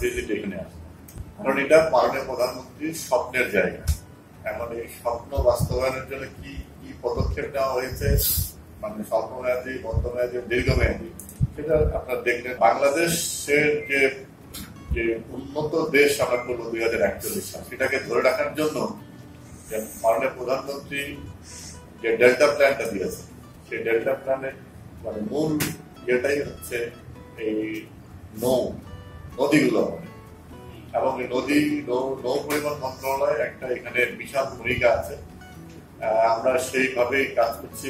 Visit এখানে আসে কারণ এটা মাননীয় প্রধানমন্ত্রীর স্বপ্নের জায়গা। এখন এই স্বপ্ন বাস্তবায়নের জন্য কি কি পদক্ষেপ নেওয়া হয়েছে? মানে স্বল্প মেয়াদী মধ্যমেয়াদী দীর্ঘমেয়াদী, সেটা আপনার দেখলেন বাংলাদেশের যে যে উন্নত দেশ আমরা করব দুই হাজার একচল্লিশ সাল, সেটাকে ধরে রাখার জন্য যে মাননীয় প্রধানমন্ত্রী যে ডেল্টা প্ল্যানটা দিয়েছে, সেই ডেল্টা প্ল্যানের মানে মূল ইয়েটাই হচ্ছে এই নৌ। নদীগুলো এবং এই নদী, নৌ পরিবহন মন্ত্রণালয় একটা এখানে বিশাল ভূমিকা আছে। আমরা সেইভাবেই কাজ করছি।